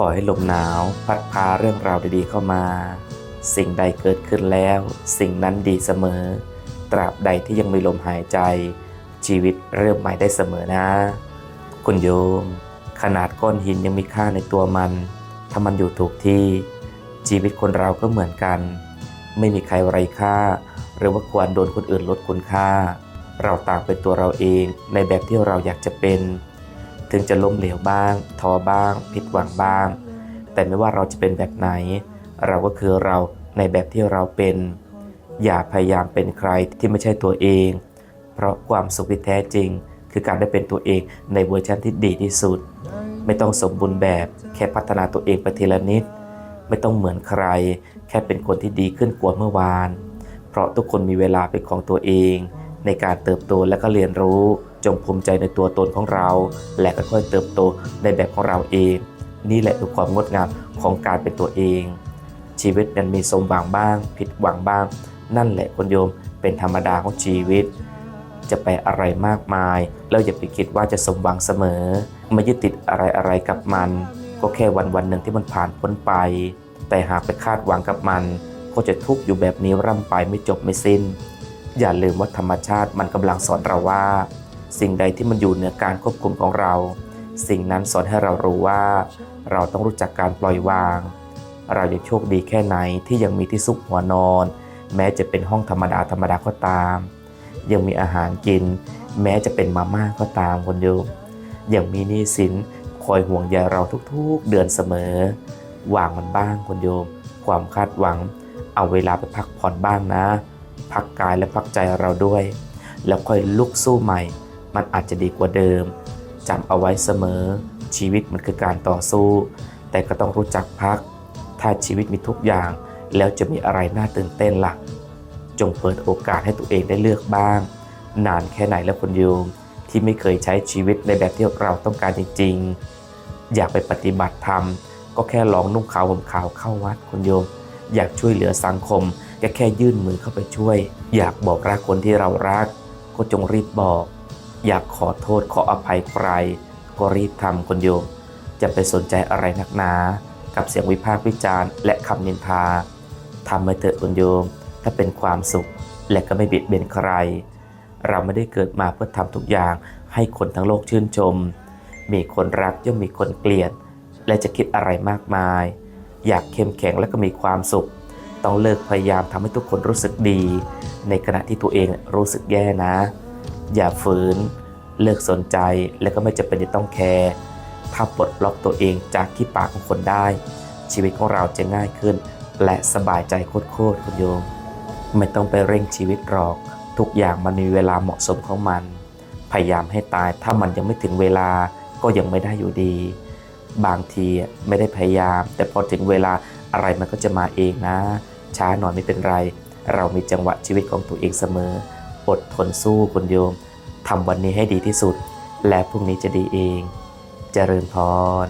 ขอให้ลมหนาว พัดพาเรื่องราวดีๆเข้ามา สิ่งใดเกิดขึ้นแล้ว สิ่งนั้นดีเสมอ ตราบใดที่ยังมีลมหายใจ ชีวิตเริ่มใหม่ได้เสมอนะ คุณโยม ขนาดก้อนหินยังมีค่าในตัวมัน ถ้ามันอยู่ถูกที่ ชีวิตคนเราก็เหมือนกัน ไม่มีใครไร้ค่า หรือว่าควรโดนคนอื่นลดคุณค่า เราต่างเป็นตัวเราเองในแบบที่เราอยากจะเป็น ถึงจะล้มเหลวบ้างท้อบ้าง ผิดหวังบ้าง แต่ไม่ว่าเราจะเป็นแบบไหน เราก็คือเราในแบบที่เราเป็น อย่าพยายามเป็นใครที่ไม่ใช่ตัวเอง เพราะความสุขที่แท้จริง คือการได้เป็นตัวเองในเวอร์ชันที่ดีที่สุด ไม่ต้องสมบูรณ์แบบแค่พัฒนาตัวเองไปทีละนิด ไม่ต้องเหมือนใคร แค่เป็นคนที่ดีขึ้นกว่าเมื่อวาน เพราะทุกคนมีเวลาเป็นของตัวเอง ในการเติบโตและก็เรียนรู้ จงภูมิใจในตัวตนของเรา และค่อยๆเติบโตในแบบของเราเอง นี่แหละคือความงดงามของการเป็นตัวเอง ชีวิตนั้นมีสมหวังบ้าง ผิดหวังบ้าง นั่นแหละคุณโยมเป็นธรรมดาของชีวิต จะไปอะไรมากมาย แล้วอย่าไปคิดว่าจะสมหวังเสมอไม่ยึดติดอะไรๆกับมัน ก็แค่วันวันๆหนึ่งที่มันผ่านพ้นไป แต่หากไปคาดหวังกับมัน ก็จะทุกข์อยู่แบบนี้ร่ำไปไม่จบไม่สิ้น อย่าลืมว่าธรรมชาติมันกำลังสอนเราว่า สิ่งใดที่มันอยู่เหนือการควบคุมของเรา สิ่งนั้นสอนให้เรารู้ว่า เราต้องรู้จักการปล่อยวาง เรายังโชคดีแค่ไหนที่ยังมีที่ซุกหัวนอน แม้จะเป็นห้องธรรมดาธรรมดาก็ตาม ยังมีอาหารกิน แม้จะเป็นมาม่าก็ตามคนโยมยังมีหนี้สินคอยห่วงใยเราทุกๆ เดือนเสมอวางมันบ้างคนโยม ความคาดหวัง เอาเวลาไปพักผ่อนบ้างนะ พักกายและพักใจเราด้วย แล้วค่อยลุกสู้ใหม่ มันอาจจะดีกว่าเดิมจำเอาไว้เสมอ ชีวิตมันคือการต่อสู้ แต่ก็ต้องรู้จักพัก ถ้าชีวิตมีทุกอย่าง แล้วจะมีอะไรน่าตื่นเต้นล่ะ จงเปิดโอกาสให้ตัวเองได้เลือกบ้าง นานแค่ไหนแล้วคุณโยมที่ไม่เคยใช้ชีวิตในแบบที่เราต้องการจริง ๆ อยากไปปฏิบัติธรรม ก็แค่ลองนุ่งขาวห่มขาวเข้าวัดคุณโยม อยากช่วยเหลือสังคมก็แค่ยื่นมือเข้าไปช่วย อยากบอกรักคนที่เรารัก ก็จงรีบบอก อยากขอโทษขออภัยใคร ก็รีบทำคุณโยม จะไปสนใจอะไรนักหนา กับเสียงวิพากษ์วิจารณ์และคำนินทาทำไปเถอะคุณโยม ถ้าเป็นความสุขและก็ไม่เบียดเบียนใคร เราไม่ได้เกิดมาเพื่อทำทุกอย่างให้คนทั้งโลกชื่นชม มีคนรักย่อมมีคนเกลียด และจะคิดอะไรมากมาย อยากเข้มแข็งและก็มีความสุข ต้องเลิกพยายามทำให้ทุกคนรู้สึกดี ในขณะที่ตัวเองรู้สึกแย่นะ อย่าฝืน เลิกสนใจและก็ไม่จำเป็นจะต้องแคร์ถ้าปลดล็อกตัวเองจากขี้ปากของคนได้ ชีวิตของเราจะง่ายขึ้น และสบายใจโคตรๆคุณโยม ไม่ต้องไปเร่งชีวิตหรอก ทุกอย่างมันมีเวลาเหมาะสมของมัน พยายามให้ตายถ้ามันยังไม่ถึงเวลาก็ยังไม่ได้อยู่ดี บางทีไม่ได้พยายาม แต่พอถึงเวลาอะไรมันก็จะมาเองนะ ช้าหน่อยไม่เป็นไร เรามีจังหวะชีวิตของตัวเองเสมอ อดทนสู้คุณโยมทำวันนี้ให้ดีที่สุด และพรุ่งนี้จะดีเองเจริญพร